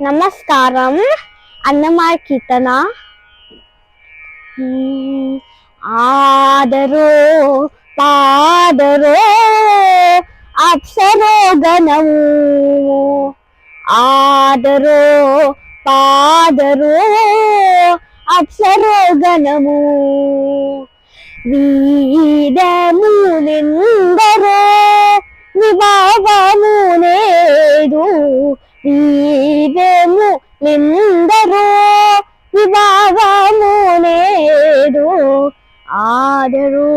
నమస్కారం అన్నమాయ కీర్తన మ్మ్. ఆదరో పాదరో అప్సరో గణము ఆదరో పాదరో అప్సరో గణము వీడము నిందరో లేదు నేదు ఆదరు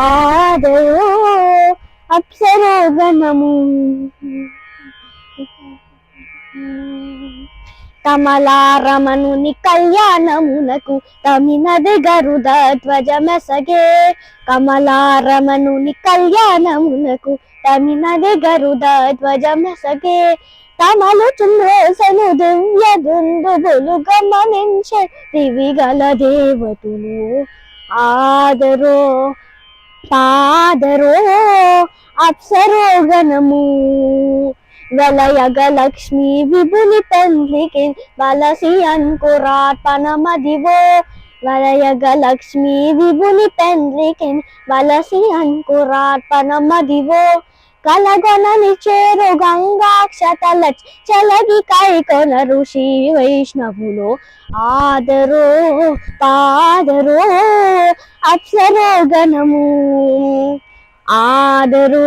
ఆదరు అప్సరో గణము కమలారమణుని కళ్యాణమునకు తమినది గరుడ ధ్వజమెసగే కమలారమణుని కళ్యాణమునకు తమినది గరుడ ధ్వజమెసగే తమలు చుంద్రేసను దివ్య దుందుబులు గమనించే. దివిగల దేవతులు ఆదరో పాదరో అప్సరో గణము వలయగ విభుని తల్లికి వలసి అంకురార్పణమదివో వలయగ లక్ష్మి విభుని పెండ్లికి వలసి అంకురార్పణమదివో కలగొనని చేరు గంగాక్షతల చలగి కైకొన ఋషి వైష్ణవులు ఆదరో పాదరో అప్సరో గణము ఆదరో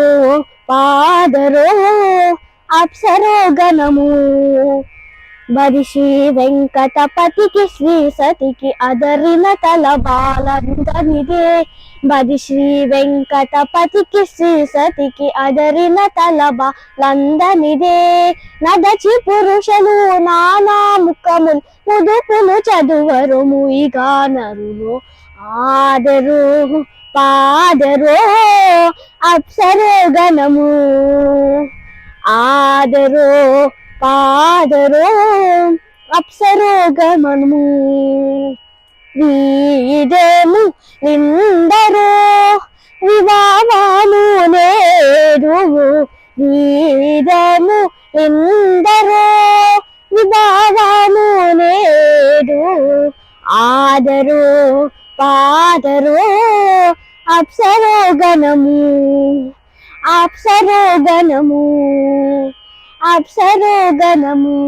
పాదరో అప్సరోగణము గణము శ్రీ వెంకటపతికి శ్రీ సతికి అదరిన తల బాలందనిదే మరి వెంకటపతికి శ్రీ సతికి అదరిన తల బాలందనిదే. నదచి పురుషులు నానా ముఖములు ముదుపులు చదువరు ముయిగా నరులు ఆదరు పాదరో అప్సరోగణము పాదరో పాదరో అప్సరో గమనము వీడేము నిందరో వివాహము లేదు వీడేము నిందరో వివాహము లేదు ఆదరో పాదరో అప్సరో గణము అప్సరోగణము